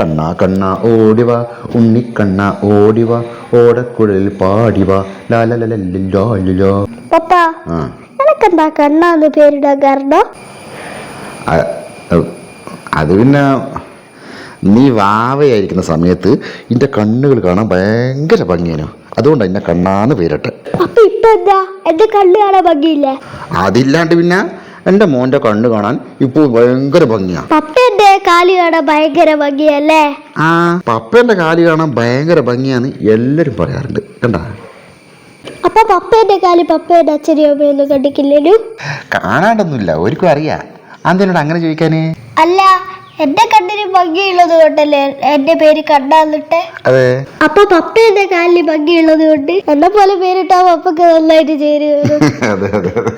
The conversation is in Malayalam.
കണ്ണ കണ്ണ ഓടിവ. ഉണ്ണിക്കണ്ണ ഓടിവ. ഓടക്കുഴലിൽ പാടിവ. ലാലോ പപ്പ പേരിടാൻ കാരണം? അത് പിന്നെ നീ വാവയായിരിക്കുന്ന സമയത്ത് ഇന്റെ കണ്ണുകൾ കാണാൻ ഭയങ്കര ഭംഗിയാണ് അതുകൊണ്ട് എന്നെ കണ്ണാന്ന് പേരട്ടെ. അപ്പൊ ഇപ്പൊ എന്താ? എന്റെ കണ്ണ് കാണാൻ ഭംഗിയില്ലേ? അതില്ലാണ്ട് പിന്നെ എന്റെ മോന്റെ കണ്ണ് കാണാൻ ഇപ്പോൾ ഭയങ്കര ഭംഗിയാ. പപ്പ എന്റെ കാൽ കാണാൻ ഭയങ്കര ഭംഗിയല്ലേ? ആ. പപ്പേന്റെ കാലി കാണാൻ ഭയങ്കര ഭംഗിയാന്ന് എല്ലാരും പറയാറുണ്ട്. കണ്ട? അപ്പൊ പപ്പേന്റെ കാലി പപ്പേന്റെ അച്ഛനെയും അമ്മയൊന്നും കണ്ടിക്കില്ലേനു കാണാണ്ടൊന്നുമില്ല. ഒരിക്കും അറിയാ. അതെന്നോട് അങ്ങനെ ചോദിക്കാനേ? അല്ല എന്റെ കണ്ണിന് ഭംഗിയുള്ളത് കൊണ്ടല്ലേ എന്റെ പേര് കണ്ണാന്നിട്ടെ അതെ. അപ്പൊ പപ്പ എന്റെ കാലിന് ഭംഗിയുള്ളത് കൊണ്ട് എന്നെ പോലെ പേരിട്ടാ പപ്പക്ക് നന്നായിട്ട് അതെ അതെ അതെ.